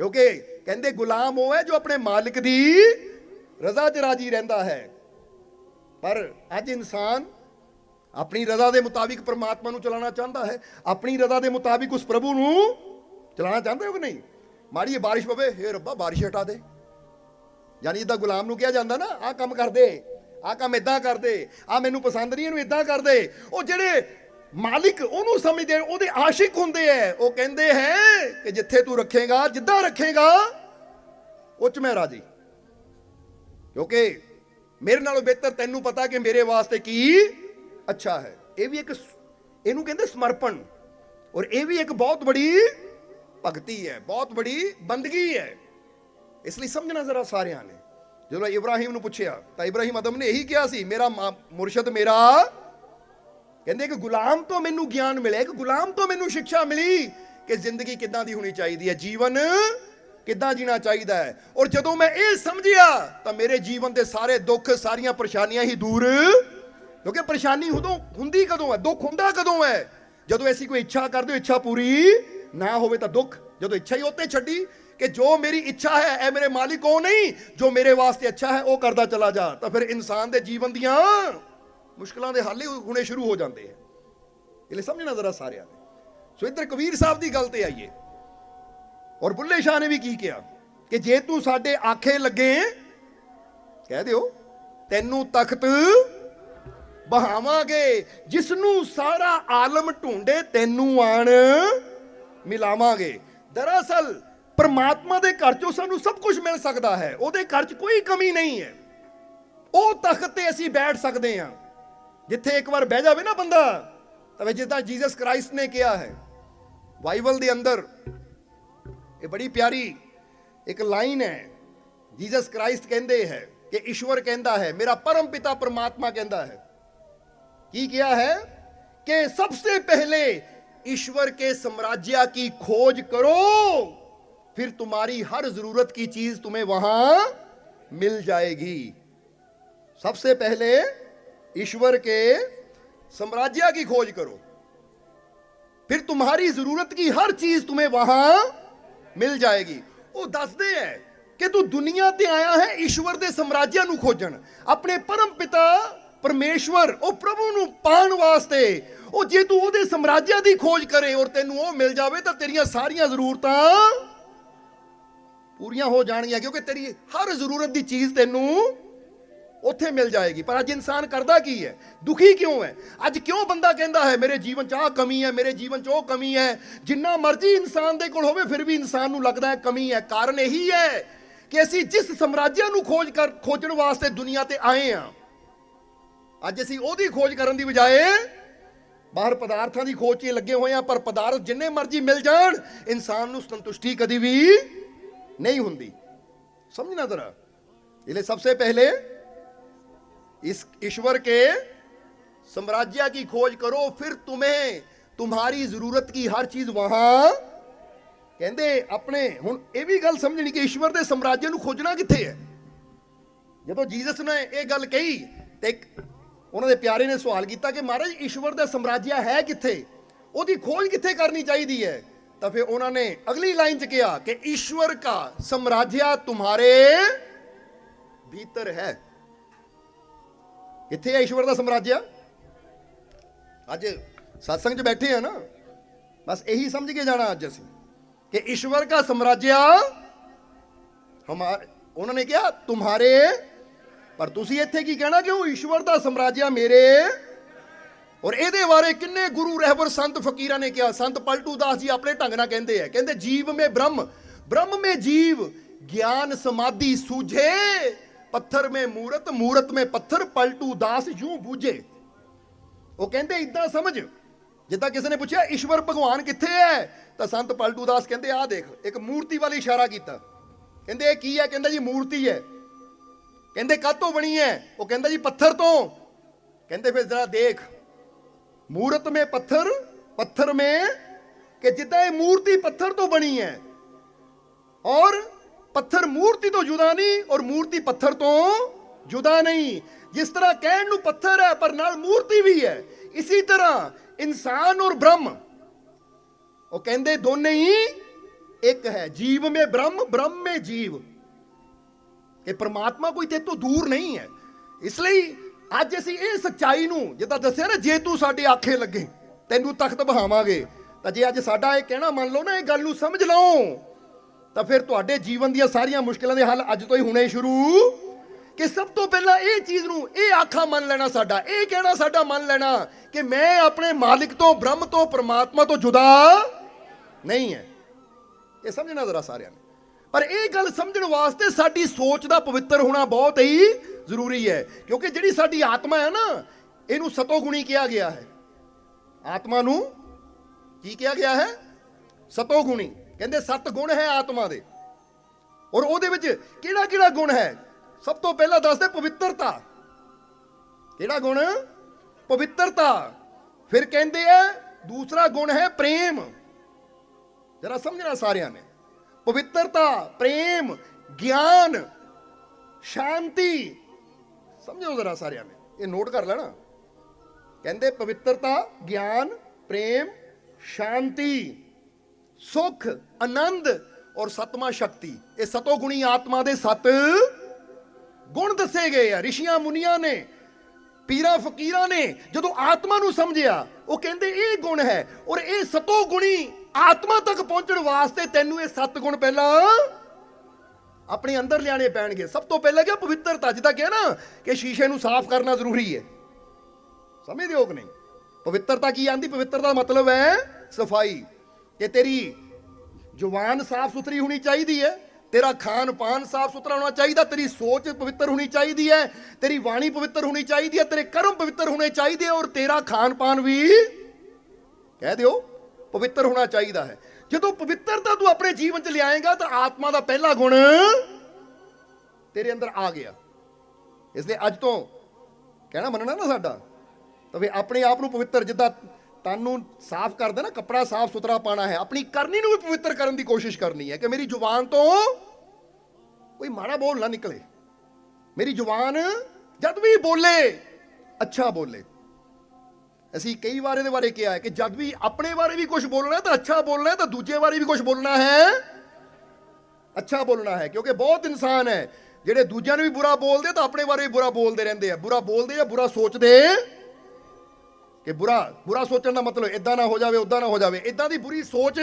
ਕਿਉਂਕਿ ਕਹਿੰਦੇ ਗੁਲਾਮ ਉਹ ਹੈ ਜੋ ਆਪਣੇ ਮਾਲਕ ਦੀ ਰਜ਼ਾ 'ਚ ਰਾਜੀ ਰਹਿੰਦਾ ਹੈ। ਪਰ ਅੱਜ ਇਨਸਾਨ ਆਪਣੀ ਰਜ਼ਾ ਦੇ ਮੁਤਾਬਿਕ ਪ੍ਰਮਾਤਮਾ ਨੂੰ ਚਲਾਉਣਾ ਚਾਹੁੰਦਾ ਹੈ। ਆਪਣੀ ਰਜ਼ਾ ਦੇ ਮੁਤਾਬਿਕ ਉਸ ਪ੍ਰਭੂ ਨੂੰ ਚਲਾਉਣਾ ਚਾਹੁੰਦੇ ਹੋ ਕਿ ਨਹੀਂ? ਮਾੜੀ ਜਿਹੀ ਬਾਰਿਸ਼ ਪਵੇ, ਹੇ ਰੱਬਾ, ਬਾਰਿਸ਼ ਹਟਾ ਦੇ। ਯਾਨੀ ਜਿੱਦਾਂ ਗੁਲਾਮ ਨੂੰ ਕਿਹਾ ਜਾਂਦਾ ਨਾ, ਆਹ ਕੰਮ ਕਰਦੇ ਆਹ ਕੰਮ ਇਦਾਂ ਕਰਦੇ ਆਹ ਮੈਨੂੰ ਪਸੰਦ ਨਹੀਂ, ਇਹਨੂੰ ਇਦਾਂ ਕਰਦੇ ਉਹ ਜਿਹੜੇ ਮਾਲਿਕ ਉਹਨੂੰ ਸਮਝਦੇ, ਉਹਦੇ ਆਸ਼ਿਕ ਹੁੰਦੇ ਐ। ਉਹ ਕਹਿੰਦੇ ਹੈ ਕਿ ਜਿੱਥੇ ਤੂੰ ਰੱਖੇਗਾ, ਜਿੱਦਾਂ ਰੱਖੇਗਾ ਉਹ ਮੈਂ ਰਾਜੀ। ਕਿਉਂਕਿ ਮੇਰੇ ਨਾਲੋਂ ਬਿਹਤਰ ਤੈਨੂੰ ਪਤਾ ਕਿ ਮੇਰੇ ਵਾਸਤੇ ਕੀ ਅੱਛਾ ਹੈ। ਇਹ ਵੀ ਇੱਕ ਇਹਨੂੰ ਕਹਿੰਦੇ ਸਮਰਪਣ। ਔਰ ਇਹ ਵੀ ਇੱਕ ਬਹੁਤ ਬੜੀ ਭਗਤੀ ਹੈ, ਬਹੁਤ ਬੜੀ ਬੰਦਗੀ ਹੈ। ਇਸ ਲਈ ਸਮਝਣਾ ਜ਼ਰਾ ਸਾਰਿਆਂ ਨੇ। ਜਦੋਂ ਇਬਰਾਹੀਮ ਨੂੰ ਪੁੱਛਿਆ, ਤਾਂ ਇਬਰਾਹੀਮ ਅਦਮ ਨੇ ਇਹੀ ਕਿਹਾ ਸੀ, ਮੇਰਾ ਮਾ- ਮੁਰਸ਼ਦ ਮੇਰਾ ਕਹਿੰਦੇ ਕਿ ਗੁਲਾਮ ਤੋਂ ਮੈਨੂੰ ਗਿਆਨ ਮਿਲਿਆ, ਇੱਕ ਗੁਲਾਮ ਤੋਂ ਮੈਨੂੰ ਸਿੱਖਿਆ ਮਿਲੀ ਕਿ ਜ਼ਿੰਦਗੀ ਕਿੱਦਾਂ ਦੀ ਹੋਣੀ ਚਾਹੀਦੀ ਹੈ, ਜੀਵਨ ਕਿੱਦਾਂ ਜੀਣਾ ਚਾਹੀਦਾ ਹੈ। ਔਰ ਜਦੋਂ ਮੈਂ ਇਹ ਸਮਝਿਆ, ਤਾਂ ਮੇਰੇ ਜੀਵਨ ਦੇ ਸਾਰੇ ਦੁੱਖ, ਸਾਰੀਆਂ ਪਰੇਸ਼ਾਨੀਆਂ ਹੀ ਦੂਰ। ਕਿਉਂਕਿ ਪਰੇਸ਼ਾਨੀ ਉਦੋਂ ਹੁੰਦੀ ਕਦੋਂ ਹੈ? ਦੁੱਖ ਹੁੰਦਾ ਕਦੋਂ ਹੈ? ਜਦੋਂ ਐਸੀ ਕੋਈ ਇੱਛਾ ਕਰਦੇ ਹੋ, ਇੱਛਾ ਪੂਰੀ ਨਾ ਹੋਵੇ ਤਾਂ ਦੁੱਖ। ਜਦੋਂ ਇੱਛਾ ਹੀ ਉੱਤੇ ਛੱਡੀ ਕਿ ਜੋ ਮੇਰੀ ਇੱਛਾ ਹੈ, ਇਹ ਮੇਰੇ ਮਾਲਿਕ ਉਹ ਨਹੀਂ, ਜੋ ਮੇਰੇ ਵਾਸਤੇ ਅੱਛਾ ਹੈ, ਉਹ ਕਰਦਾ ਚਲਾ ਜਾ। ਤਾਂ ਫਿਰ ਇਨਸਾਨ ਦੇ ਜੀਵਨ ਦੀਆਂ ਮੁਸ਼ਕਲਾਂ ਦੇ ਹੱਲ ਹੀ ਹੁਣੇ ਸ਼ੁਰੂ ਹੋ ਜਾਂਦੇ ਆ। ਇਹ ਲਈ ਸਮਝਣਾ ਜ਼ਰਾ ਸਾਰਿਆਂ ਨੇ। ਸੋ ਇੱਧਰ ਕਬੀਰ ਸਾਹਿਬ ਦੀ ਗੱਲ ਤੇ ਆਈਏ। ਔਰ ਬੁੱਲੇ ਸ਼ਾਹ ਨੇ ਵੀ ਕੀ ਕਿਹਾ? ਕਿ ਜੇ ਤੂੰ ਸਾਡੇ ਆਖੇ ਲੱਗੇ, ਕਹਿ ਦਿਓ, ਤੈਨੂੰ ਤਖਤ ਬਹਾਵਾਂਗੇ ਜਿਸ ਨੂੰ ਸਾਰਾ ਆਲਮ ਢੂੰਡੇ ਤੈਨੂੰ ਆਣ ਮਿਲਾਵਾਂਗੇ। ਦਰਅਸਲ, ਪਰਮਾਤਮਾ ਦੇ ਘਰ ਚੋਂ ਸਾਨੂੰ ਸਭ ਕੁਝ ਮਿਲ ਸਕਦਾ ਹੈ। ਉਹਦੇ ਘਰ 'ਚ ਕੋਈ ਕਮੀ ਨਹੀਂ ਹੈ। ਉਹ ਤਖਤ ਤੇ ਅਸੀਂ ਬੈਠ ਸਕਦੇ ਹਾਂ। ਜਿੱਥੇ ਇੱਕ ਵਾਰ ਬਹਿ ਜਾਵੇ ਨਾ ਬੰਦਾ ਤਾਂ ਵੇ ਜਿੱਦਾਂ ਜੀਸਸ ਕ੍ਰਾਈਸਟ ਨੇ ਕਿਹਾ ਹੈ ਬਾਈਬਲ ਦੇ ਅੰਦਰ ਇਹ ਬੜੀ ਪਿਆਰੀ ਇੱਕ ਲਾਈਨ ਹੈ ਜੀਸਸ ਕ੍ਰਾਈਸਟ ਕਹਿੰਦੇ ਹੈ ਕਿ ਈਸ਼ਵਰ ਕਹਿੰਦਾ ਹੈ ਮੇਰਾ ਪਰਮ ਪਿਤਾ ਪਰਮਾਤਮਾ ਕਹਿੰਦਾ ਹੈ ਕੀ किया है कि सबसे पहले ईश्वर के साम्राज्य की खोज करो फिर तुम्हारी हर जरूरत की चीज तुम्हें वहां मिल जाएगी सबसे पहले ईश्वर के साम्राज्य की खोज करो फिर तुम्हारी जरूरत की हर चीज तुम्हें वहां ਮਿਲ ਜਾਏਗੀ ਉਹ ਦੱਸਦੇ ਐ ਕਿ ਤੂੰ ਦੁਨੀਆ ਤੇ ਆਇਆ ਹੈ ਈਸ਼ਵਰ ਦੇ ਸਮਰਾਜਿਆਂ ਨੂੰ ਖੋਜਣ ਆਪਣੇ ਪਰਮ ਪਿਤਾ ਪਰਮੇਸ਼ਵਰ ਉਹ ਪ੍ਰਭੂ ਨੂੰ ਪਾਣ ਵਾਸਤੇ ਉਹ ਜੇ ਤੂੰ ਉਹਦੇ ਸਮਰਾਜਿਆਂ ਦੀ ਖੋਜ ਕਰੇ ਔਰ ਤੈਨੂੰ ਉਹ ਮਿਲ ਜਾਵੇ ਤਾਂ ਤੇਰੀਆਂ ਸਾਰੀਆਂ ਜ਼ਰੂਰਤਾਂ ਪੂਰੀਆਂ ਹੋ ਜਾਣਗੀਆਂ ਕਿਉਂਕਿ ਤੇਰੀ ਹਰ ਜ਼ਰੂਰਤ ਦੀ ਚੀਜ਼ ਤੈਨੂੰ ਉੱਥੇ ਮਿਲ ਜਾਏਗੀ। ਪਰ ਅੱਜ ਇਨਸਾਨ ਕਰਦਾ ਕੀ ਹੈ? ਦੁਖੀ ਕਿਉਂ ਹੈ? ਅੱਜ ਕਿਉਂ ਬੰਦਾ ਕਹਿੰਦਾ ਹੈ, ਮੇਰੇ ਜੀਵਨ 'ਚ ਆਹ ਕਮੀ ਹੈ, ਮੇਰੇ ਜੀਵਨ 'ਚ ਉਹ ਕਮੀ ਹੈ। ਜਿੰਨਾ ਮਰਜ਼ੀ ਇਨਸਾਨ ਦੇ ਕੋਲ ਹੋਵੇ, ਫਿਰ ਵੀ ਇਨਸਾਨ ਨੂੰ ਲੱਗਦਾ ਹੈ ਕਮੀ ਹੈ। ਕਾਰਨ ਇਹੀ ਹੈ ਕਿ ਅਸੀਂ ਜਿਸ ਸਮਰਾਜਿਆਂ ਨੂੰ ਖੋਜ ਕਰ, ਖੋਜਣ ਵਾਸਤੇ ਦੁਨੀਆ ਤੇ ਆਏ ਆ ਅੱਜ ਅਸੀਂ ਉਹਦੀ ਖੋਜ ਕਰਨ ਦੀ ਬਜਾਏ ਬਾਹਰ ਪਦਾਰਥਾਂ ਦੀ ਖੋਜ 'ਚ ਲੱਗੇ ਹੋਏ ਆ ਪਰ ਪਦਾਰਥ ਜਿੰਨੇ ਮਰਜ਼ੀ ਮਿਲ ਜਾਣ, ਇਨਸਾਨ ਨੂੰ ਸੰਤੁਸ਼ਟੀ ਕਦੀ ਵੀ ਨਹੀਂ ਹੁੰਦੀ। ਸਮਝਣਾ ਜ਼ਰਾ। ਇਹਲੇ ਸਭ ਤੋਂ ਪਹਿਲੇ इस ईश्वर के साम्राज्य की खोज करो फिर तुम्हें तुम्हारी जरूरत की हर चीज वहां ਕਹਿੰਦੇ ਆਪਣੇ ਹੁਣ ਇਹ ਵੀ ਗੱਲ ਸਮਝਣੀ ਕਿ ਈਸ਼ਵਰ ਦੇ ਸਮਰਾਜ ਨੂੰ ਖੋਜਣਾ ਕਿੱਥੇ ਹੈ ਜਦੋਂ ਜੀਸਸ ਨੇ ਇਹ ਗੱਲ ਕਹੀ ਤੇ ਇੱਕ ਉਹਨਾਂ ਦੇ ਪਿਆਰੇ ਨੇ ਸਵਾਲ ਕੀਤਾ ਕਿ ਮਹਾਰਾਜ ਈਸ਼ਵਰ ਦਾ ਸਮਰਾਜਿਆ ਹੈ ਕਿੱਥੇ ਉਹਦੀ ਖੋਜ ਕਿੱਥੇ ਕਰਨੀ ਚਾਹੀਦੀ ਹੈ ਤਾਂ ਫਿਰ ਉਹਨਾਂ ਨੇ ਅਗਲੀ ਲਾਈਨ 'ਚ ਕਿਹਾ ਕਿ ਈਸ਼ਵਰ ਦਾ ਸਮਰਾਜਿਆ ਤੁਹਾਰੇ ਭੀਤਰ ਹੈ ਇੱਥੇ ਹੈ ਈਸ਼ਵਰ ਦਾ ਸਮਰਾਜਿਆ? ਅੱਜ satsang 'ਚ ਬੈਠੇ ਆ ਨਾ। ਬਸ ਇਹੀ ਸਮਝ ਕੇ ਜਾਣਾ ਅੱਜ ਅਸੀਂ ਕਿ ਈਸ਼ਵਰ ਦਾ ਸਮਰਾਜਿਆ ਹਮਾਰ ਉਹਨਾਂ ਨੇ ਕਿਹਾ, ਤੁਹਾਰੇ। ਪਰ ਤੁਸੀਂ ਇੱਥੇ ਕੀ ਕਹਿਣਾ ਕਿ ਉਹ ਈਸ਼ਵਰ ਦਾ ਸਮਰਾਜਿਆ ਮੇਰੇ। ਔਰ ਇਹਦੇ ਬਾਰੇ ਕਿੰਨੇ ਗੁਰੂ ਰਹਿਬਰ ਸੰਤ ਫਕੀਰਾਂ ਨੇ ਕਿਹਾ। ਸੰਤ ਪਲਟੂ ਦਾਸ ਜੀ ਆਪਣੇ ਢੰਗ ਨਾਲ ਕਹਿੰਦੇ ਆ। ਕਹਿੰਦੇ, ਜੀਵ ਮੇ ਬ੍ਰਹਮ ਬ੍ਰਹਮ ਮੇ ਜੀਵ, ਗਿਆਨ ਸਮਾਧੀ ਸੂਝੇ। ਪੱਥਰ ਮੇ ਮੂਰਤ ਮੂਰਤ ਮੇ ਪੱਥਰ, ਪਲਟੂ ਦਾਸ ਯੂੰ ਬੂਝੇ। ਉਹ ਕਹਿੰਦੇ, ਇਦਾਂ ਸਮਝ। ਜਿੱਦਾਂ ਕਿਸੇ ਨੇ ਪੁੱਛਿਆ, ਈਸ਼ਵਰ ਭਗਵਾਨ ਕਿੱਥੇ ਹੈ ਤਾਂ ਸੰਤ ਪਲਟੂ ਦਾਸ ਕਹਿੰਦੇ, ਆਹ ਦੇਖ, ਇੱਕ ਮੂਰਤੀ ਵੱਲ ਇਸ਼ਾਰਾ ਕੀਤਾ। ਕਹਿੰਦੇ, ਇਹ ਕੀ ਹੈ ਕਹਿੰਦਾ, ਜੀ, ਮੂਰਤੀ ਹੈ ਕਹਿੰਦੇ ਕਾਤੋਂ ਬਣੀ ਹੈ ਉਹ ਕਹਿੰਦਾ, ਜੀ, ਪੱਥਰ ਤੋਂ। ਕਹਿੰਦੇ, ਫਿਰ ਜ਼ਰਾ ਦੇਖ। ਮੂਰਤ ਮੇ ਪੱਥਰ ਪੱਥਰ ਮੇ ਕਿ ਜਿੱਦਾਂ ਇਹ ਮੂਰਤੀ ਪੱਥਰ ਤੋਂ ਬਣੀ ਹੈ ਔਰ ਪੱਥਰ ਮੂਰਤੀ ਤੋਂ ਜੁਦਾ ਨਹੀਂ ਔਰ ਮੂਰਤੀ ਪੱਥਰ ਤੋਂ ਜੁਦਾ ਨਹੀਂ। ਜਿਸ ਤਰ੍ਹਾਂ ਕਹਿਣ ਨੂੰ ਪੱਥਰ ਹੈ, ਪਰ ਨਾਲ ਮੂਰਤੀ ਵੀ ਹੈ। ਇਸੇ ਤਰ੍ਹਾਂ ਇਨਸਾਨ ਔਰ ਬ੍ਰਹਮ। ਉਹ ਕਹਿੰਦੇ ਦੋਨੇ ਹੀ ਇੱਕ ਹੈ। ਜੀਵ ਮੇ ਬ੍ਰਹਮ ਬ੍ਰਹਮ ਮੇ ਜੀਵ। ਕਿ ਪ੍ਰਮਾਤਮਾ ਕੋਈ ਤੇ ਤੋਂ ਦੂਰ ਨਹੀਂ ਹੈ। ਇਸ ਲਈ ਅੱਜ ਅਸੀਂ ਇਹ ਸੱਚਾਈ ਨੂੰ ਜਿੱਦਾਂ ਦੱਸਿਆ ਨਾ, ਜੇ ਤੂੰ ਸਾਡੇ ਆਖੇ ਲੱਗੇ, ਤੈਨੂੰ ਤਖਤ ਬਹਾਵਾਂਗੇ, ਤਾਂ ਜੇ ਅੱਜ ਸਾਡਾ ਇਹ ਕਹਿਣਾ ਮੰਨ ਲਓ ਨਾ, ਇਹ ਗੱਲ ਨੂੰ ਸਮਝ ਲਓ। ਤਾਂ ਫਿਰ ਤੁਹਾਡੇ ਜੀਵਨ ਦੀਆਂ ਸਾਰੀਆਂ ਮੁਸ਼ਕਲਾਂ ਦੇ ਹੱਲ ਅੱਜ ਤੋਂ ਹੀ ਹੁਣੇ ਸ਼ੁਰੂ। ਕਿ ਸਭ ਤੋਂ ਪਹਿਲਾਂ ਇਹ ਚੀਜ਼ ਨੂੰ, ਇਹ ਆਖਾ ਮੰਨ ਲੈਣਾ ਸਾਡਾ, ਇਹ ਕਹਿਣਾ ਸਾਡਾ ਮੰਨ ਲੈਣਾ ਕਿ ਮੈਂ ਆਪਣੇ ਮਾਲਿਕ ਤੋਂ, ਬ੍ਰਹਮ ਤੋਂ, ਪਰਮਾਤਮਾ ਤੋਂ ਜੁਦਾ ਨਹੀਂ ਹੈ। ਇਹ ਸਮਝਣਾ ਜ਼ਰਾ ਸਾਰਿਆਂ ਨੇ। ਪਰ ਇਹ ਗੱਲ ਸਮਝਣ ਵਾਸਤੇ ਸਾਡੀ ਸੋਚ ਦਾ ਪਵਿੱਤਰ ਹੋਣਾ ਬਹੁਤ ਹੀ ਜ਼ਰੂਰੀ ਹੈ, ਕਿਉਂਕਿ ਜਿਹੜੀ ਸਾਡੀ ਆਤਮਾ ਹੈ ਨਾ, ਇਹਨੂੰ ਸਤੋਗੁਣੀ ਕਿਹਾ ਗਿਆ ਹੈ। ਆਤਮਾ ਨੂੰ ਕੀ ਕਿਹਾ ਗਿਆ ਹੈ? ਸਤੋਗੁਣੀ ਕਹਿੰਦੇ ਸੱਤ ਗੁਣ ਹੈ ਆਤਮਾ ਦੇ। ਔਰ ਉਹਦੇ ਵਿੱਚ ਕਿਹੜਾ ਕਿਹੜਾ ਗੁਣ ਹੈ? ਸਭ ਤੋਂ ਪਹਿਲਾਂ ਦੱਸਦੇ ਪਵਿੱਤਰਤਾ। ਕਿਹੜਾ ਗੁਣ? ਪਵਿੱਤਰਤਾ। ਫਿਰ ਕਹਿੰਦੇ ਆ, ਦੂਸਰਾ ਗੁਣ ਹੈ ਪ੍ਰੇਮ। ਜਰਾ ਸਮਝਣਾ ਸਾਰਿਆਂ ਨੇ। ਪਵਿੱਤਰਤਾ, ਪ੍ਰੇਮ, ਗਿਆਨ, ਸ਼ਾਂਤੀ। ਸਮਝੋ ਜ਼ਰਾ ਸਾਰਿਆਂ ਨੇ। ਇਹ ਨੋਟ ਕਰ ਲੈਣਾ। ਕਹਿੰਦੇ ਪਵਿੱਤਰਤਾ, ਗਿਆਨ, ਪ੍ਰੇਮ, ਸ਼ਾਂਤੀ। ਸੁਖ, ਆਨੰਦ ਔਰ ਸਤਮਾ ਸ਼ਕਤੀ। ਇਹ ਸਤੋ ਗੁਣੀ ਆਤਮਾ ਦੇ ਸੱਤ ਗੁਣ ਦੱਸੇ ਗਏ ਆ। ਰਿਸ਼ੀਆਂ ਮੁਨੀਆਂ ਨੇ, ਪੀਰਾਂ ਫਕੀਰਾਂ ਨੇ ਜਦੋਂ ਆਤਮਾ ਨੂੰ ਸਮਝਿਆ, ਉਹ ਕਹਿੰਦੇ ਇਹ ਗੁਣ ਹੈ ਔਰ ਇਹ ਸਤੋ ਗੁਣੀ ਆਤਮਾ ਤੱਕ ਪਹੁੰਚਣ ਵਾਸਤੇ ਤੈਨੂੰ ਇਹ ਸੱਤ ਗੁਣ ਪਹਿਲਾਂ ਆਪਣੇ ਅੰਦਰ ਲਿਆਣੇ ਪੈਣਗੇ। ਸਭ ਤੋਂ ਪਹਿਲਾਂ ਕਿ ਪਵਿੱਤਰਤਾ ਜਿੱਦਾਂ ਕਿਹਾ ਨਾ ਕਿ ਸ਼ੀਸ਼ੇ ਨੂੰ ਸਾਫ਼ ਕਰਨਾ ਜ਼ਰੂਰੀ ਹੈ। ਸਮਝਦੇ ਹੋ ਕਿ ਨਹੀਂ? ਪਵਿੱਤਰਤਾ ਕੀ ਆਂਦੀ? ਪਵਿੱਤਰਤਾ ਦਾ ਮਤਲਬ ਹੈ ਸਫ਼ਾਈ। ਕਿ ਤੇਰੀ ਜ਼ੁਬਾਨ ਸਾਫ਼ ਸੁਥਰੀ ਹੋਣੀ ਚਾਹੀਦੀ ਹੈ, ਤੇਰਾ ਖਾਨ ਪਾਨ ਸਾਫ਼ ਸੁਥਰਾ ਹੋਣਾ ਚਾਹੀਦਾ, ਤੇਰੀ ਸੋਚ ਪਵਿੱਤਰ ਹੋਣੀ ਚਾਹੀਦੀ ਹੈ, ਤੇਰੀ ਬਾਣੀ ਪਵਿੱਤਰ ਹੋਣੀ ਚਾਹੀਦੀ ਹੈ, ਤੇਰੇ ਕਰਮ ਪਵਿੱਤਰ ਹੋਣੇ ਚਾਹੀਦੇ ਔਰ ਤੇਰਾ ਖਾਨ ਪਾਨ ਵੀ ਕਹਿ ਦਿਓ, ਪਵਿੱਤਰ ਹੋਣਾ ਚਾਹੀਦਾ ਹੈ। ਜਦੋਂ ਪਵਿੱਤਰਤਾ ਤੂੰ ਆਪਣੇ ਜੀਵਨ 'ਚ ਲਿਆਏਗਾ ਤਾਂ ਆਤਮਾ ਦਾ ਪਹਿਲਾ ਗੁਣ ਤੇਰੇ ਅੰਦਰ ਆ ਗਿਆ। ਇਸ ਲਈ ਅੱਜ ਤੋਂ ਕਹਿਣਾ ਮੰਨਣਾ ਨਾ ਸਾਡਾ, ਤਾਂ ਵੀ ਆਪਣੇ ਆਪ ਨੂੰ ਪਵਿੱਤਰ ਜਿੱਦਾਂ ਤਨ ਨੂੰ ਸਾਫ਼ ਕਰਦੇ ਨਾ ਕੱਪੜਾ ਸਾਫ਼ ਸੁਥਰਾ ਪਾਣਾ ਹੈ। ਆਪਣੀ ਕਰਨੀ ਨੂੰ ਵੀ ਪਵਿੱਤਰ ਕਰਨ ਦੀ ਕੋਸ਼ਿਸ਼ ਕਰਨੀ ਹੈ ਕਿ ਮੇਰੀ ਜ਼ੁਬਾਨ ਤੋਂ ਕੋਈ ਮਾੜਾ ਬੋਲ ਨਾ ਨਿਕਲੇ। ਮੇਰੀ ਜ਼ੁਬਾਨ ਜਦ ਵੀ ਬੋਲੇ, ਅੱਛਾ ਬੋਲੇ। ਅਸੀਂ ਕਈ ਵਾਰ ਇਹਦੇ ਬਾਰੇ ਕਿਹਾ ਹੈ ਕਿ ਜਦ ਵੀ ਆਪਣੇ ਬਾਰੇ ਵੀ ਕੁਝ ਬੋਲਣਾ ਹੈ ਤਾਂ ਅੱਛਾ ਬੋਲਣਾ ਹੈ, ਤਾਂ ਦੂਜੇ ਬਾਰੇ ਵੀ ਕੁਝ ਬੋਲਣਾ ਹੈ। ਅੱਛਾ ਬੋਲਣਾ ਹੈ, ਕਿਉਂਕਿ ਬਹੁਤ ਇਨਸਾਨ ਹੈ, ਜਿਹੜੇ ਦੂਜਿਆਂ ਨੂੰ ਵੀ ਬੁਰਾ ਬੋਲਦੇ ਤਾਂ ਆਪਣੇ ਬਾਰੇ ਵੀ ਬੁਰਾ ਬੋਲਦੇ ਰਹਿੰਦੇ ਆ। ਬੁਰਾ ਬੋਲਦੇ ਆ, ਬੁਰਾ ਸੋਚਦੇ ਕਿ ਬੁਰਾ ਬੁਰਾ ਸੋਚਣ ਦਾ ਮਤਲਬ ਇਦਾਂ ਨਾ ਹੋ ਜਾਵੇ ਉਦਾਂ ਨਾ ਹੋ ਜਾਵੇ। ਇਦਾਂ ਦੀ ਬੁਰੀ ਸੋਚ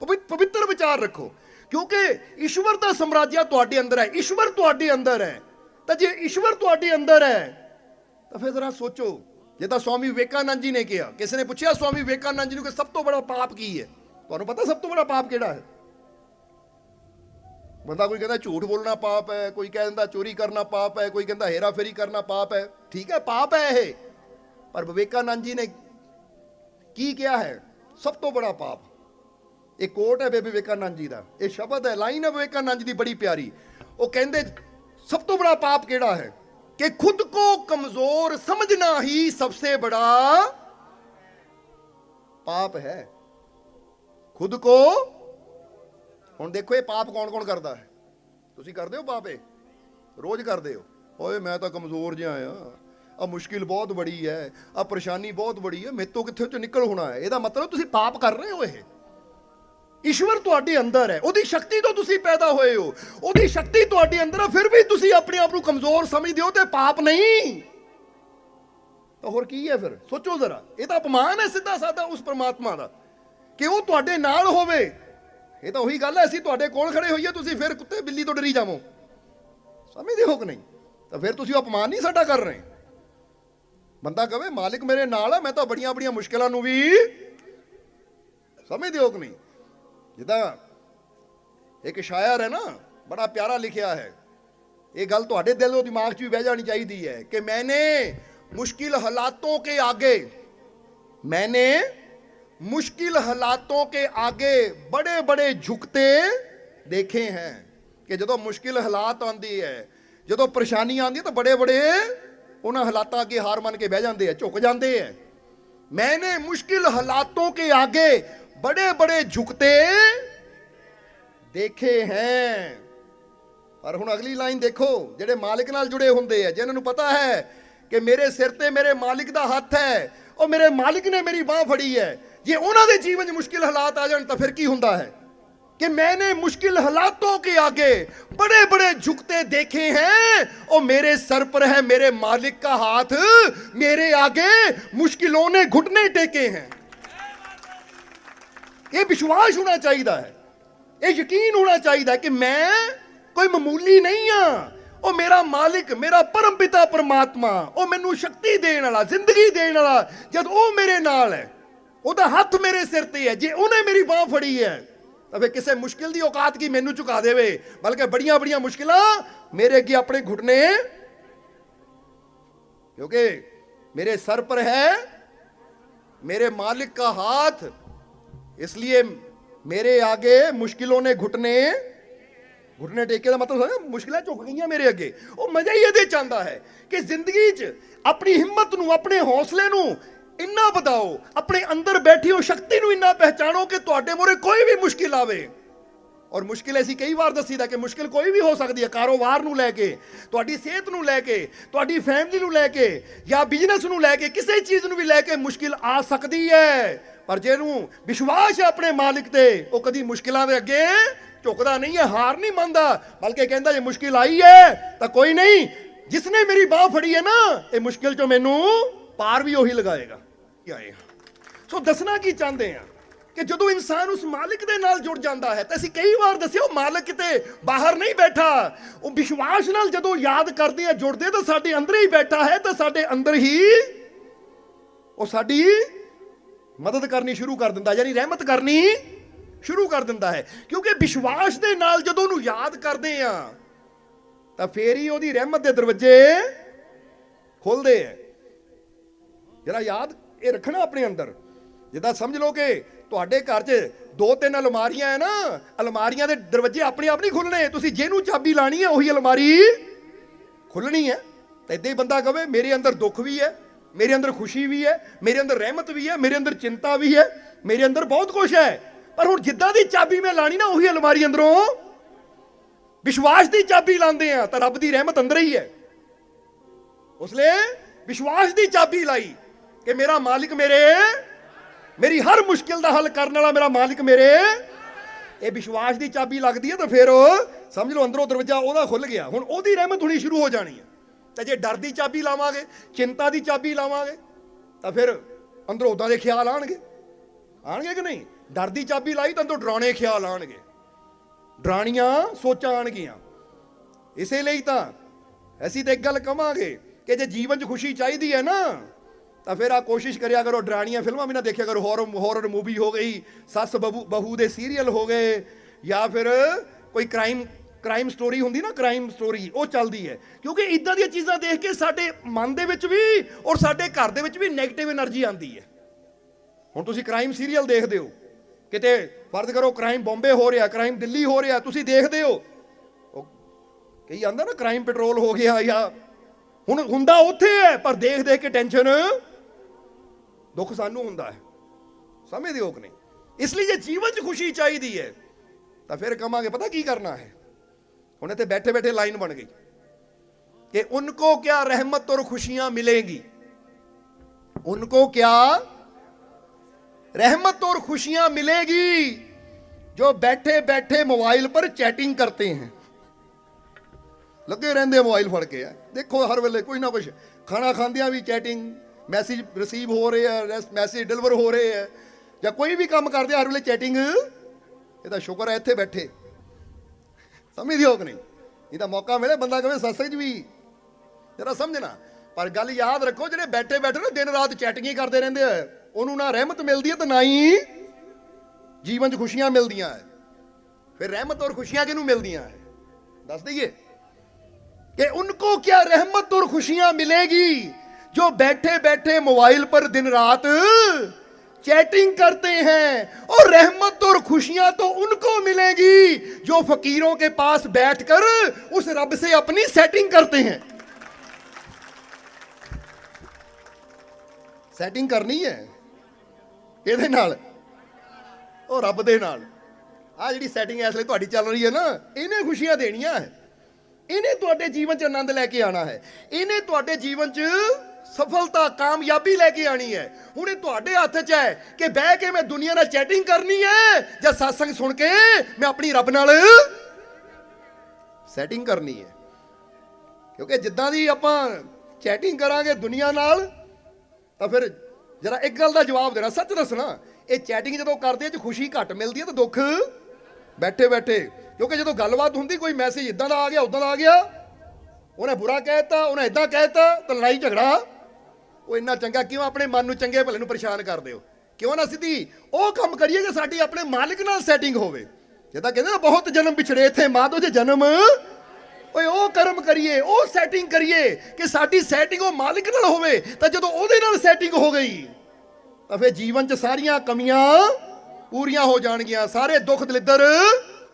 ਪਵਿ- ਪਵਿੱਤਰ ਵਿਚਾਰ ਰੱਖੋ। ਕਿਉਂਕਿ ਈਸ਼ਵਰ ਦਾ ਸਮਰਾਜਿਆ ਤੁਹਾਡੇ ਅੰਦਰ ਹੈ। ਈਸ਼ਵਰ ਤੁਹਾਡੇ ਅੰਦਰ ਹੈ। ਤਾਂ ਜੇ ਈਸ਼ਵਰ ਤੁਹਾਡੇ ਅੰਦਰ ਹੈ, ਤਾਂ ਫਿਰ ਜ਼ਰਾ ਸੋਚੋ। ਜਿੱਦਾਂ ਸਵਾਮੀ ਵਿਵੇਕਾਨੰਦ ਜੀ ਨੇ ਕਿਹਾ, ਕਿਸੇ ਨੇ ਪੁੱਛਿਆ ਸਵਾਮੀ ਵਿਵੇਕਾਨੰਦ ਜੀ ਨੂੰ ਕਿ ਸਭ ਤੋਂ ਬੜਾ ਪਾਪ ਕੀ ਹੈ? ਤੁਹਾਨੂੰ ਪਤਾ ਸਭ ਤੋਂ ਬੜਾ ਪਾਪ ਕਿਹੜਾ ਹੈ? ਬੰਦਾ ਕੋਈ ਕਹਿੰਦਾ ਝੂਠ ਬੋਲਣਾ ਪਾਪ ਹੈ, ਕੋਈ ਕਹਿੰਦਾ ਚੋਰੀ ਕਰਨਾ ਪਾਪ ਹੈ, ਕੋਈ ਕਹਿੰਦਾ ਹੇਰਾ ਫੇਰੀ ਕਰਨਾ ਪਾਪ ਹੈ। ਠੀਕ ਹੈ, ਪਾਪ ਹੈ ਇਹ। ਪਰ ਵਿਵੇਕਾਨੰਦ ਜੀ ਨੇ ਕੀ ਕਿਹਾ ਹੈ? ਸਭ ਤੋਂ ਬੜਾ ਪਾਪ। ਇਹ ਕੋਟ ਹੈ ਬੇਬੀ ਵਿਵੇਕਾਨੰਦ ਜੀ ਦਾ। ਇਹ ਸ਼ਬਦ ਹੈ ਲਾਈਨ ਹੈ ਵਿਵੇਕਾਨੰਦ ਜੀ ਦੀ ਬੜੀ ਪਿਆਰੀ। ਉਹ ਕਹਿੰਦੇ, ਸਭ ਤੋਂ ਬੜਾ ਪਾਪ ਕਿਹੜਾ ਹੈ? ਕਿ ਖੁਦ ਕੋ ਕਮਜ਼ੋਰ ਸਮਝਣਾ ਹੀ ਸਭਸੇ ਬੜਾ ਪਾਪ ਹੈ। ਖੁਦ ਕੋ? ਹੁਣ ਦੇਖੋ ਇਹ ਪਾਪ ਕੌਣ ਕੌਣ ਕਰਦਾ ਹੈ? ਤੁਸੀਂ ਕਰਦੇ ਹੋ ਪਾਪ ਇਹ? ਰੋਜ਼ ਕਰਦੇ ਹੋ? ਓਏ ਮੈਂ ਤਾਂ ਕਮਜ਼ੋਰ ਜਿਹਾ ਆ। ਆ ਮੁਸ਼ਕਿਲ ਬਹੁਤ ਬੜੀ ਹੈ, ਆ ਪਰੇਸ਼ਾਨੀ ਬਹੁਤ ਬੜੀ ਹੈ, ਮੇਰੇ ਤੋਂ ਕਿੱਥੇ ਚ ਨਿਕਲ ਹੋਣਾ ਹੈ? ਇਹਦਾ ਮਤਲਬ ਤੁਸੀਂ ਪਾਪ ਕਰ ਰਹੇ ਹੋ ਇਹ। ਈਸ਼ਵਰ ਤੁਹਾਡੇ ਅੰਦਰ ਹੈ, ਉਹਦੀ ਸ਼ਕਤੀ ਤੋਂ ਤੁਸੀਂ ਪੈਦਾ ਹੋਏ ਹੋ। ਉਹਦੀ ਸ਼ਕਤੀ ਤੁਹਾਡੇ ਅੰਦਰ ਹੈ ਫਿਰ ਵੀ ਤੁਸੀਂ ਆਪਣੇ ਆਪ ਨੂੰ ਕਮਜ਼ੋਰ ਸਮਝਦੇ ਹੋ ਤੇ ਪਾਪ ਨਹੀਂ। ਤਾਂ ਹੋਰ ਕੀ ਹੈ ਫਿਰ? ਸੋਚੋ ਜ਼ਰਾ, ਇਹ ਤਾਂ ਅਪਮਾਨ ਹੈ ਸਿੱਧਾ ਸਾਦਾ ਉਸ ਪਰਮਾਤਮਾ ਦਾ, ਕਿ ਉਹ ਤੁਹਾਡੇ ਨਾਲ ਹੋਵੇ। ਇਹ ਤਾਂ ਉਹੀ ਗੱਲ ਹੈ, ਅਸੀਂ ਤੁਹਾਡੇ ਕੋਲ ਖੜੇ ਹੋਈਏ, ਤੁਸੀਂ ਫਿਰ ਕੁੱਤੇ ਬਿੱਲੀ ਤੋਂ ਡਰੀ ਜਾਵੋ। ਸਮਝਦੇ ਹੋ ਕਿ ਨਹੀਂ? ਤਾਂ ਫਿਰ ਤੁਸੀਂ ਅਪਮਾਨ ਨਹੀਂ ਸਾਡਾ ਕਰ ਰਹੇ। ਬੰਦਾ ਕਹੇ ਮਾਲਿਕ ਮੇਰੇ ਨਾਲ ਹੈ ਮੈਂ ਤਾਂ ਬੜੀਆਂ ਬੜੀਆਂ ਮੁਸ਼ਕਲਾਂ ਨੂੰ ਵੀ ਸਮਝਦੇ ਹੋ ਕਿ ਨਹੀਂ ਜਿੱਦਾਂ ਇੱਕ ਸ਼ਾਇਰ ਹੈ ਨਾ ਬੜਾ ਪਿਆਰਾ ਲਿਖਿਆ ਹੈ ਇਹ ਗੱਲ ਤੁਹਾਡੇ ਦਿਲ ਤੋਂ ਦਿਮਾਗ 'ਚ ਵੀ ਬਹਿ ਜਾਣੀ ਚਾਹੀਦੀ ਹੈ ਕਿ ਮੈਨੇ ਮੁਸ਼ਕਿਲ ਹਾਲਾਤੋਂ ਕੇ ਆਗੇ मैंने मुश्किल हालातों के आगे बड़े बड़े झुकते देखे हैं ਕਿ ਜਦੋਂ ਮੁਸ਼ਕਿਲ ਹਾਲਾਤ ਆਉਂਦੀ ਹੈ ਜਦੋਂ ਪਰੇਸ਼ਾਨੀ ਆਉਂਦੀ ਹੈ ਤਾਂ ਬੜੇ ਬੜੇ ਉਹਨਾਂ ਹਾਲਾਤਾਂ ਅੱਗੇ ਹਾਰ ਮੰਨ ਕੇ ਬਹਿ ਜਾਂਦੇ ਆ, ਝੁਕ ਜਾਂਦੇ ਆ। ਮੈਨੇ ਮੁਸ਼ਕਿਲ ਹਾਲਾਤੋਂ ਕੇ ਆਗੇ ਬੜੇ ਬੜੇ ਝੁਕਤੇ ਦੇਖੇ ਹੈ। ਪਰ ਹੁਣ ਅਗਲੀ ਲਾਈਨ ਦੇਖੋ, ਜਿਹੜੇ ਮਾਲਿਕ ਨਾਲ ਜੁੜੇ ਹੁੰਦੇ ਆ, ਜਿਨ੍ਹਾਂ ਨੂੰ ਪਤਾ ਹੈ ਕਿ ਮੇਰੇ ਸਿਰ ਤੇ ਮੇਰੇ ਮਾਲਿਕ ਦਾ ਹੱਥ ਹੈ, ਉਹ ਮੇਰੇ ਮਾਲਿਕ ਨੇ ਮੇਰੀ ਬਾਹ ਫੜੀ ਹੈ। ਜੇ ਉਹਨਾਂ ਦੇ ਜੀਵਨ 'ਚ ਮੁਸ਼ਕਿਲ ਹਾਲਾਤ ਆ ਜਾਣ ਤਾਂ ਫਿਰ ਕੀ ਹੁੰਦਾ ਹੈ? कि मैंने मुश्किल हालातों के आगे बड़े बड़े झुकते देखे हैं और मेरे सर पर है मेरे मालिक का हाथ मेरे आगे मुश्किलों ने घुटने टेके हैं ਇਹ ਵਿਸ਼ਵਾਸ ਹੋਣਾ ਚਾਹੀਦਾ ਹੈ ਇਹ ਯਕੀਨ ਹੋਣਾ ਚਾਹੀਦਾ ਹੈ ਕਿ ਮੈਂ ਕੋਈ ਮਾਮੂਲੀ ਨਹੀਂ ਆ ਉਹ ਮੇਰਾ ਮਾਲਿਕ ਮੇਰਾ ਪਰਮ ਪਿਤਾ ਪਰਮਾਤਮਾ ਉਹ ਮੈਨੂੰ ਸ਼ਕਤੀ ਦੇਣ ਵਾਲਾ ਜ਼ਿੰਦਗੀ ਦੇਣ ਵਾਲਾ ਜਦ ਉਹ ਮੇਰੇ ਨਾਲ ਹੈ ਉਹਦਾ ਹੱਥ ਮੇਰੇ ਸਿਰ ਤੇ ਹੈ ਜੇ ਉਹਨੇ ਮੇਰੀ ਬਾਹ ਫੜੀ ਹੈ ਤਾਂ ਫਿਰ ਕਿਸੇ ਮੁਸ਼ਕਿਲ ਦੀ ਔਕਾਤ ਕੀ ਮੈਨੂੰ ਝੁਕਾ ਦੇਵੇ ਬਲਕਿ ਬੜੀਆਂ ਬੜੀਆਂ ਮੁਸ਼ਕਿਲਾਂ ਮੇਰੇ ਅੱਗੇ ਆਪਣੇ ਘੁਟਨੇ क्योंकि मेरे सर पर है मेरे मालिक का हाथ इसलिए मेरे आगे मुश्किलों ने घुटने ਘੁਟਨੇ ਟੇਕੇ ਦਾ ਮਤਲਬ ਹੈ ਮੁਸ਼ਕਿਲਾਂ ਝੁਕ ਗਈਆਂ ਮੇਰੇ ਅੱਗੇ ਉਹ ਮਜ਼ਾ ਹੀ ਇਹਦੇ ਚਾਹੁੰਦਾ ਹੈ ਕਿ ਜ਼ਿੰਦਗੀ 'ਚ ਆਪਣੀ ਹਿੰਮਤ ਨੂੰ ਆਪਣੇ ਹੌਸਲੇ ਨੂੰ ਇੰਨਾ ਵਧਾਓ, ਆਪਣੇ ਅੰਦਰ ਬੈਠੀ ਉਹ ਸ਼ਕਤੀ ਨੂੰ ਇੰਨਾ ਪਹਿਚਾਣੋ ਕਿ ਤੁਹਾਡੇ ਮੂਹਰੇ ਕੋਈ ਵੀ ਮੁਸ਼ਕਿਲ ਆਵੇ। ਔਰ ਮੁਸ਼ਕਿਲ ਅਸੀਂ ਕਈ ਵਾਰ ਦੱਸੀਦਾ ਕਿ ਮੁਸ਼ਕਿਲ ਕੋਈ ਵੀ ਹੋ ਸਕਦੀ ਹੈ, ਕਾਰੋਬਾਰ ਨੂੰ ਲੈ ਕੇ, ਤੁਹਾਡੀ ਸਿਹਤ ਨੂੰ ਲੈ ਕੇ, ਤੁਹਾਡੀ ਫੈਮਿਲੀ ਨੂੰ ਲੈ ਕੇ, ਜਾਂ ਬਿਜ਼ਨਸ ਨੂੰ ਲੈ ਕੇ, ਕਿਸੇ ਚੀਜ਼ ਨੂੰ ਵੀ ਲੈ ਕੇ ਮੁਸ਼ਕਿਲ ਆ ਸਕਦੀ ਹੈ। ਪਰ ਜਿਹਨੂੰ ਵਿਸ਼ਵਾਸ ਹੈ ਆਪਣੇ ਮਾਲਿਕ ਤੇ, ਉਹ ਕਦੀ ਮੁਸ਼ਕਿਲਾਂ ਦੇ ਅੱਗੇ ਝੁਕਦਾ ਨਹੀਂ ਹੈ, ਹਾਰ ਨਹੀਂ ਮੰਨਦਾ, ਬਲਕਿ ਕਹਿੰਦਾ ਜੇ ਮੁਸ਼ਕਿਲ ਆਈ ਹੈ, ਤਾਂ ਕੋਈ ਨਹੀਂ। ਜਿਸਨੇ ਮੇਰੀ ਬਾਹ ਫੜੀ ਹੈ ਨਾ, ਇਹ ਮੁਸ਼ਕਿਲ ਚੋਂ ਮੈਨੂੰ ਪਾਰ ਵੀ ਉਹੀ ਲਗਾਏਗਾ। ਕੀ ਆਏਗਾ ਸੋ ਦੱਸਣਾ ਕੀ ਚਾਹੁੰਦੇ ਆ ਕਿ ਜਦੋਂ ਇਨਸਾਨ ਉਸ ਮਾਲਕ ਦੇ ਨਾਲ ਜੁੜ ਜਾਂਦਾ ਹੈ ਤਾਂ ਅਸੀਂ ਕਈ ਵਾਰ ਦੱਸਿਆ, ਉਹ ਮਾਲਕ ਕਿਤੇ ਬਾਹਰ ਨਹੀਂ ਬੈਠਾ। ਉਹ ਵਿਸ਼ਵਾਸ ਨਾਲ ਜਦੋਂ ਯਾਦ ਕਰਦੇ ਆ, ਜੁੜਦੇ ਤਾਂ ਸਾਡੇ ਅੰਦਰ ਹੀ ਬੈਠਾ ਹੈ, ਤਾਂ ਸਾਡੇ ਅੰਦਰ ਹੀ ਉਹ ਸਾਡੀ ਮਦਦ ਕਰਨੀ ਸ਼ੁਰੂ ਕਰ ਦਿੰਦਾ, ਯਾਨੀ ਰਹਿਮਤ ਕਰਨੀ ਸ਼ੁਰੂ ਕਰ ਦਿੰਦਾ ਹੈ। ਕਿਉਂਕਿ ਵਿਸ਼ਵਾਸ ਦੇ ਨਾਲ ਜਦੋਂ ਉਹਨੂੰ ਯਾਦ ਕਰਦੇ ਆ, ਤਾਂ ਫੇਰ ਹੀ ਉਹਦੀ ਰਹਿਮਤ ਦੇ ਦਰਵਾਜ਼ੇ ਖੁੱਲਦੇ ਆ। ਜਿਹੜਾ ਯਾਦ ਇਹ ਰੱਖਣਾ ਆਪਣੇ ਅੰਦਰ। ਜਿੱਦਾਂ ਸਮਝ ਲਓ ਕਿ ਤੁਹਾਡੇ ਘਰ 'ਚ ਦੋ ਤਿੰਨ ਅਲਮਾਰੀਆਂ ਹੈ ਨਾ, ਅਲਮਾਰੀਆਂ ਦੇ ਦਰਵਾਜ਼ੇ ਆਪਣੇ ਆਪ ਨਹੀਂ ਖੁੱਲਣੇ ਤੁਸੀਂ ਜਿਹਨੂੰ ਚਾਬੀ ਲਾਣੀ ਹੈ, ਉਹੀ ਅਲਮਾਰੀ ਖੁੱਲਣੀ ਹੈ। ਤਾਂ ਇਦਾਂ ਹੀ ਬੰਦਾ ਕਵੇ, ਮੇਰੇ ਅੰਦਰ ਦੁੱਖ ਵੀ ਹੈ, ਮੇਰੇ ਅੰਦਰ ਖੁਸ਼ੀ ਵੀ ਹੈ, ਮੇਰੇ ਅੰਦਰ ਰਹਿਮਤ ਵੀ ਹੈ, ਮੇਰੇ ਅੰਦਰ ਚਿੰਤਾ ਵੀ ਹੈ, ਮੇਰੇ ਅੰਦਰ ਬਹੁਤ ਕੁਝ ਹੈ। ਪਰ ਹੁਣ ਜਿੱਦਾਂ ਦੀ ਚਾਬੀ ਮੈਂ ਲਾਣੀ ਨਾ, ਉਹੀ ਅਲਮਾਰੀ ਅੰਦਰੋਂ ਵਿਸ਼ਵਾਸ ਦੀ ਚਾਬੀ ਲਾਉਂਦੇ ਆ, ਤਾਂ ਰੱਬ ਦੀ ਰਹਿਮਤ ਅੰਦਰ ਹੀ ਹੈ। ਉਸ ਲਈ ਵਿਸ਼ਵਾਸ ਦੀ ਚਾਬੀ ਲਾਈ। ਕਿ ਮੇਰਾ ਮਾਲਿਕ ਮੇਰੇ, ਮੇਰੀ ਹਰ ਮੁਸ਼ਕਿਲ ਦਾ ਹੱਲ ਕਰਨ ਵਾਲਾ ਮੇਰਾ ਮਾਲਿਕ ਮੇਰੇ। ਇਹ ਵਿਸ਼ਵਾਸ ਦੀ ਚਾਬੀ ਲੱਗਦੀ ਹੈ ਤਾਂ ਫਿਰ ਉਹ, ਸਮਝ ਲਓ ਅੰਦਰੋਂ ਦਰਵਾਜ਼ਾ ਉਹਦਾ ਖੁੱਲ ਗਿਆ। ਹੁਣ ਉਹਦੀ ਰਹਿਮਤ ਹੋਣੀ ਸ਼ੁਰੂ ਹੋ ਜਾਣੀ ਹੈ। ਤਾਂ ਜੇ ਡਰ ਦੀ ਚਾਬੀ ਲਾਵਾਂਗੇ, ਚਿੰਤਾ ਦੀ ਚਾਬੀ ਲਾਵਾਂਗੇ, ਤਾਂ ਫਿਰ ਅੰਦਰੋਂ ਉਦਾਂ ਦੇ ਖਿਆਲ ਆਣਗੇ। ਆਣਗੇ ਕਿ ਨਹੀਂ? ਡਰ ਦੀ ਚਾਬੀ ਲਾਈ ਤਾਂ ਅੰਦਰੋਂ ਡਰਾਉਣੇ ਖਿਆਲ ਆਣਗੇ। ਡਰਾਣੀਆਂ ਸੋਚਾਂ ਆਣਗੀਆਂ। ਇਸੇ ਲਈ ਤਾਂ ਅਸੀਂ ਤਾਂ ਇੱਕ ਗੱਲ ਕਵਾਂਗੇ ਕਿ ਜੇ ਜੀਵਨ 'ਚ ਖੁਸ਼ੀ ਚਾਹੀਦੀ ਹੈ ਨਾ ਤਾਂ ਫਿਰ ਆ ਕੋਸ਼ਿਸ਼ ਕਰਿਆ ਕਰੋ, ਡਰਾਣੀਆਂ ਫਿਲਮਾਂ ਵੀ ਨਾ ਦੇਖਿਆ ਕਰੋ ਹੋਰ ਹਾਰਰ ਮੂਵੀ ਹੋ ਗਈ, ਸੱਸ ਬਹੂ ਦੇ ਸੀਰੀਅਲ ਹੋ ਗਏ, ਜਾਂ ਫਿਰ ਕੋਈ ਕ੍ਰਾਈਮ ਕ੍ਰਾਈਮ ਸਟੋਰੀ ਹੁੰਦੀ ਨਾ ਕ੍ਰਾਈਮ ਸਟੋਰੀ ਉਹ ਚੱਲਦੀ ਹੈ। ਕਿਉਂਕਿ ਇਦਾਂ ਦੀਆਂ ਚੀਜ਼ਾਂ ਦੇਖ ਕੇ ਸਾਡੇ ਮਨ ਦੇ ਵਿੱਚ ਵੀ ਔਰ ਸਾਡੇ ਘਰ ਦੇ ਵਿੱਚ ਵੀ 네ਗੇਟਿਵ એનર્ਜੀ ਆਉਂਦੀ ਹੈ। ਹੁਣ ਤੁਸੀਂ ਕ੍ਰਾਈਮ ਸੀਰੀਅਲ ਦੇਖਦੇ ਹੋ, ਕਿਤੇ ਫਰਜ਼ ਕਰੋ ਕ੍ਰਾਈਮ ਬੰਬੇ ਹੋ ਰਿਹਾ ਕ੍ਰਾਈਮ ਦਿੱਲੀ ਹੋ ਰਿਹਾ, ਤੁਸੀਂ ਦੇਖਦੇ ਹੋ। ਕਈ ਆਂਦਾ ਨਾ ਕ੍ਰਾਈਮ ਪੈਟਰੋਲ ਹੋ ਗਿਆ ਜਾਂ ਹੁਣ, ਹੁੰਦਾ ਉੱਥੇ ਹੈ, ਪਰ ਦੇਖ ਦੇਖ ਕੇ ਟੈਨਸ਼ਨ ਦੁੱਖ ਸਾਨੂੰ ਹੁੰਦਾ ਹੈ ਸਮਝਦੇ ਹੋ ਕਿ ਨਹੀਂ ਇਸ ਲਈ ਜੇ ਜੀਵਨ 'ਚ ਖੁਸ਼ੀ ਚਾਹੀਦੀ ਹੈ ਤਾਂ ਫਿਰ ਕਮਾਂਗੇ ਪਤਾ ਕੀ ਕਰਨਾ ਹੈ ਹੁਣ ਇੱਥੇ ਬੈਠੇ ਬੈਠੇ ਲਾਈਨ ਬਣ ਗਈ कि उनको क्या रहमत और खुशियां मिलेंगी उनको क्या रहमत और खुशियां मिलेगी जो बैठे बैठे मोबाइल पर चैटिंग करते हैं लगे रहते मोबाइल फड़ के यार देखो हर वे कुछ ना कुछ खाना खाद्या भी चैटिंग ਮੈਸੇਜ ਰਿਸੀਵ ਹੋ ਰਹੇ ਆ ਮੈਸੇਜ ਡਿਲੀਵਰ ਹੋ ਰਹੇ ਆ, ਜਾਂ ਕੋਈ ਵੀ ਕੰਮ ਕਰਦੇ ਹਰ ਵੇਲੇ ਚੈਟਿੰਗ ਇਹ ਤਾਂ ਸ਼ੁਕਰ ਹੈ ਇੱਥੇ ਬੈਠੇ। ਸਮਝਦੇ ਹੋ ਕਿ ਨਹੀਂ? ਇਹ ਤਾਂ ਮੌਕਾ ਮਿਲੇ ਬੰਦਾ ਕਹੇ ਸਤਸੰਗ ਵੀ। ਜਰਾ ਸਮਝਣਾ। ਪਰ ਗੱਲ ਯਾਦ ਰੱਖੋ, ਜਿਹੜੇ ਬੈਠੇ ਬੈਠੇ ਨਾ, ਦਿਨ ਰਾਤ ਚੈਟਿੰਗ ਕਰਦੇ ਰਹਿੰਦੇ ਆ। ਉਹਨੂੰ ਨਾ ਰਹਿਮਤ ਮਿਲਦੀ ਹੈ ਤੇ ਨਾ ਹੀ ਜੀਵਨ 'ਚ ਖੁਸ਼ੀਆਂ ਮਿਲਦੀਆਂ ਹੈ ਫਿਰ ਰਹਿਮਤ ਔਰ ਖੁਸ਼ੀਆਂ ਕਿਹਨੂੰ ਮਿਲਦੀਆਂ ਹੈ ਦੱਸ ਦਈਏ ਕਿ ਉਨਕੋ ਕਿਆ ਰਹਿਮਤ ਔਰ ਖੁਸ਼ੀਆਂ ਮਿਲੇਗੀ? जो बैठे बैठे मोबाइल पर दिन रात चैटिंग करते हैं और रहमत और खुशियां तो उनको मिलेगी जो फकीरों के पास बैठकर उस रब से अपनी सेटिंग करते हैं ਸੈਟਿੰਗ ਕਰਨੀ ਹੈ ਇਹਦੇ ਨਾਲ ਉਹ ਰੱਬ ਦੇ ਨਾਲ ਆ ਜਿਹੜੀ ਸੈਟਿੰਗ ਇਸ ਲਈ ਤੁਹਾਡੀ ਚੱਲ ਰਹੀ ਹੈ ਨਾ ਇਹਨੇ ਖੁਸ਼ੀਆਂ ਦੇਣੀਆਂ ਹੈ ਇਹਨੇ ਤੁਹਾਡੇ ਜੀਵਨ 'ਚ ਆਨੰਦ ਲੈ ਕੇ ਆਣਾ ਹੈ ਇਹਨੇ ਤੁਹਾਡੇ ਜੀਵਨ 'ਚ ਸਫਲਤਾ ਕਾਮਯਾਬੀ ਲੈ ਕੇ ਆਣੀ ਹੈ। ਹੁਣ ਇਹ ਤੁਹਾਡੇ ਹੱਥ 'ਚ ਹੈ ਕਿ ਬਹਿ ਕੇ ਮੈਂ ਦੁਨੀਆ ਨਾਲ ਚੈਟਿੰਗ ਕਰਨੀ ਹੈ ਜਾਂ satsang ਸੁਣ ਕੇ ਮੈਂ ਆਪਣੀ ਰੱਬ ਨਾਲ ਸੈਟਿੰਗ ਕਰਨੀ ਹੈ। ਕਿਉਂਕਿ ਜਿੱਦਾਂ ਦੀ ਆਪਾਂ ਚੈਟਿੰਗ ਕਰਾਂਗੇ ਦੁਨੀਆ ਨਾਲ, ਤਾਂ ਫਿਰ ਜਰਾ ਇੱਕ ਗੱਲ ਦਾ ਜਵਾਬ ਦੇਣਾ, ਸੱਚ ਦੱਸਣਾ, ਇਹ ਚੈਟਿੰਗ ਜਦੋਂ ਕਰਦੇ ਆ, ਚ ਖੁਸ਼ੀ ਘੱਟ ਮਿਲਦੀ ਹੈ ਤੇ ਦੁੱਖ ਬੈਠੇ ਬੈਠੇ ਕਿਉਂਕਿ ਜਦੋਂ ਗੱਲਬਾਤ ਹੁੰਦੀ, ਕੋਈ ਮੈਸੇਜ ਇਦਾਂ ਦਾ ਆ ਗਿਆ, ਉਦਾਂ ਦਾ ਆ ਗਿਆ ਉਹਨੇ ਬੁਰਾ ਕਹਿਤਾ, ਉਹਨੇ ਇਦਾਂ ਕਹਿਤਾ, ਤਾਂ ਲੜਾਈ ਝਗੜਾ। ਉਹ ਇੰਨਾ ਚੰਗਾ ਕਿਉਂ ਆਪਣੇ ਮਨ ਨੂੰ ਚੰਗੇ ਭਲੇ ਨੂੰ ਪਰੇਸ਼ਾਨ ਕਰਦੇ ਹੋ? ਕਿਉਂ ਨਾ ਸਿੱਧੀ ਉਹ ਕੰਮ ਕਰੀਏ ਕਿ ਸਾਡੀ ਆਪਣੇ ਮਾਲਕ ਨਾਲ ਸੈਟਿੰਗ ਹੋਵੇ? ਜਿੱਦਾਂ ਕਹਿੰਦੇ ਨਾ, ਬਹੁਤ ਜਨਮ ਵਿਛੜੇ ਇੱਥੇ, ਮਾਧੋ ਜੇ ਜਨਮ। ਓਏ, ਉਹ ਕਰਮ ਕਰੀਏ, ਉਹ ਸੈਟਿੰਗ ਕਰੀਏ ਕਿ ਸਾਡੀ ਸੈਟਿੰਗ ਉਹ ਮਾਲਕ ਨਾਲ ਹੋਵੇ, ਤਾਂ ਜਦੋਂ ਉਹਦੇ ਨਾਲ ਸੈਟਿੰਗ ਹੋ ਗਈ, ਤਾਂ ਫਿਰ ਜੀਵਨ 'ਚ ਸਾਰੀਆਂ ਕਮੀਆਂ ਪੂਰੀਆਂ ਹੋ ਜਾਣਗੀਆਂ, ਸਾਰੇ ਦੁੱਖ ਦਲਿੱਦਰ